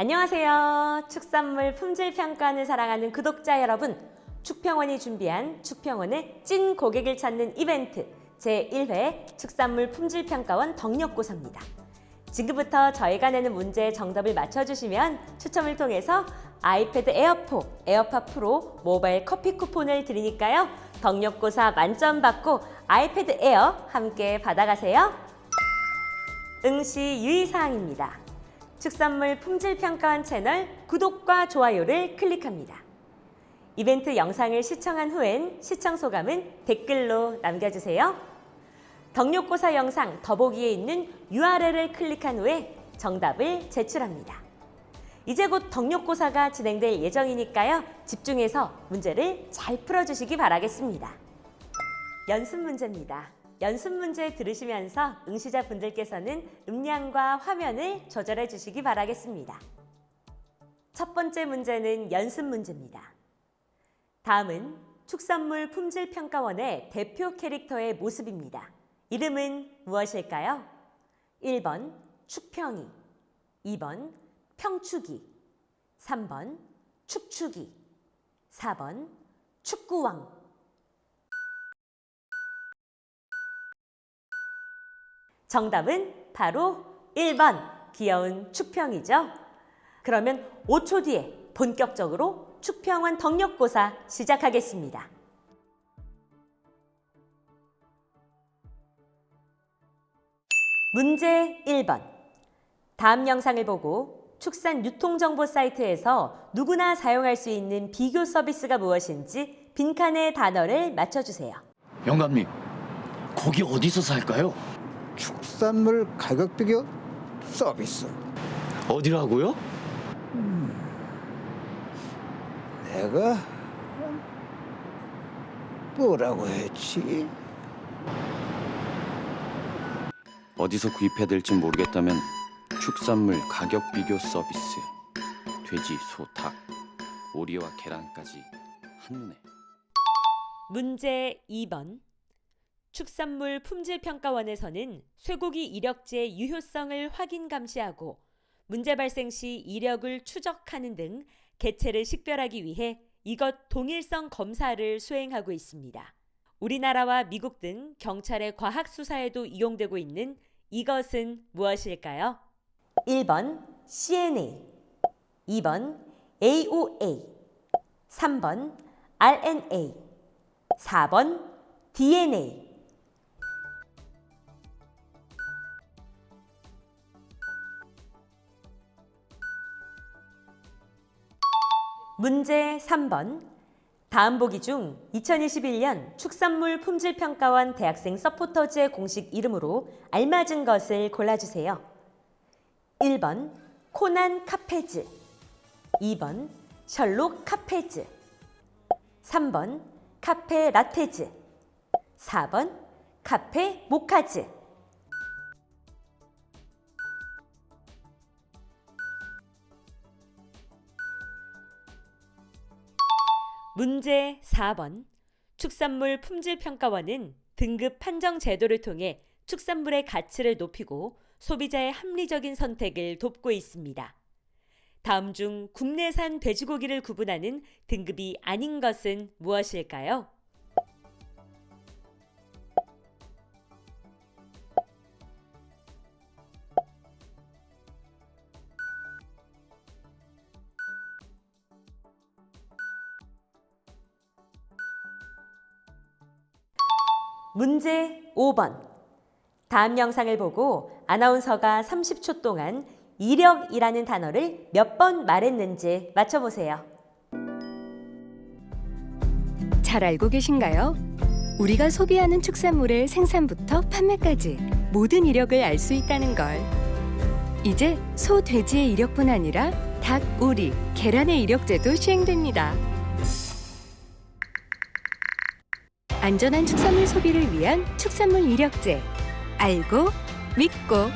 안녕하세요. 축산물 품질 평가를 사랑하는 구독자 여러분. 축평원이 준비한 축평원의 찐 고객을 찾는 이벤트 제1회 축산물 품질 평가원 덕력고사입니다. 지금부터 저희가 내는 문제의 정답을 맞춰주시면 추첨을 통해서 아이패드 에어포, 에어팟 프로 모바일 커피 쿠폰을 드리니까요. 덕력고사 만점 받고 아이패드 에어 함께 받아가세요. 응시 유의사항입니다. 축산물 품질 평가원 채널 구독과 좋아요를 클릭합니다. 이벤트 영상을 시청한 후엔 시청 소감은 댓글로 남겨주세요. 덕력고사 영상 더보기에 있는 URL을 클릭한 후에 정답을 제출합니다. 이제 곧 덕력고사가 진행될 예정이니까요. 집중해서 문제를 잘 풀어주시기 바라겠습니다. 연습 문제입니다. 연습 문제 들으시면서 응시자 분들께서는 음량과 화면을 조절해 주시기 바라겠습니다. 첫 번째 문제는 연습 문제입니다. 다음은 축산물 품질평가원의 대표 캐릭터의 모습입니다. 이름은 무엇일까요? 1번 축평이, 2번 평축이, 3번 축축이, 4번 축구왕. 정답은 바로 1번 귀여운 축평이죠. 그러면 5초 뒤에 본격적으로 축평원 덕력고사 시작하겠습니다. 문제 1번. 다음 영상을 보고 축산 유통정보 사이트에서 누구나 사용할 수 있는 비교 서비스가 무엇인지 빈칸의 단어를 맞춰주세요. 영감님, 거기 어디서 살까요? 축산물 가격 비교 서비스. 어디라고요? 내가 뭐라고 했지? 어디서 구입해야 될지 모르겠다면 축산물 가격 비교 서비스 돼지, 소, 닭, 오리와 계란까지 한눈에 문제 2번. 축산물 품질평가원에서는 쇠고기 이력제 유효성을 확인 감시하고 문제 발생 시 이력을 추적하는 등 개체를 식별하기 위해 이것 동일성 검사를 수행하고 있습니다. 우리나라와 미국 등 경찰의 과학 수사에도 이용되고 있는 이것은 무엇일까요? 1번 CNA, 2번 AOA, 3번 RNA, 4번 DNA. 문제 3번. 다음 보기 중 2021년 축산물 품질평가원 대학생 서포터즈의 공식 이름으로 알맞은 것을 골라주세요. 1번 코난 카페즈 2번 셜록 카페즈 3번 카페 라테즈 4번 카페 모카즈 문제 4번 축산물 품질평가원은 등급 판정 제도를 통해 축산물의 가치를 높이고 소비자의 합리적인 선택을 돕고 있습니다. 다음 중 국내산 돼지고기를 구분하는 등급이 아닌 것은 무엇일까요? 문제 5번. 다음 영상을 보고 아나운서가 30초 동안 이력이라는 단어를 몇 번 말했는지 맞춰보세요. 잘 알고 계신가요? 우리가 소비하는 축산물의 생산부터 판매까지 모든 이력을 알 수 있다는 걸. 이제 소, 돼지의 이력뿐 아니라 닭, 오리, 계란의 이력제도 시행됩니다. 안전한 축산물 소비를 위한 축산물 이력제. 알고, 믿고.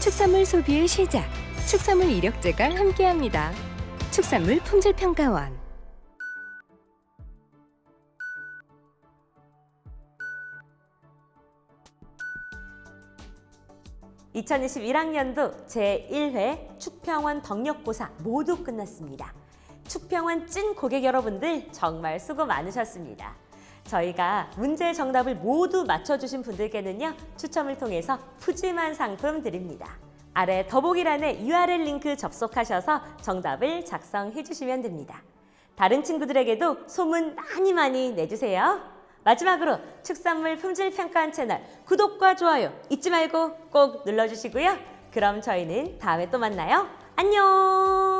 축산물 소비의 시작. 축산물 이력제가 함께합니다. 축산물 품질평가원. 2021학년도 제1회 축평원 덕력고사 모두 끝났습니다. 축평원 찐 고객 여러분들 정말 수고 많으셨습니다. 저희가 문제 정답을 모두 맞춰주신 분들께는요, 추첨을 통해서 푸짐한 상품 드립니다. 아래 더보기란에 URL 링크 접속하셔서 정답을 작성해 주시면 됩니다. 다른 친구들에게도 소문 많이 많이 내주세요. 마지막으로 축산물 품질 평가원 채널 구독과 좋아요 잊지 말고 꼭 눌러주시고요. 그럼 저희는 다음에 또 만나요. 안녕!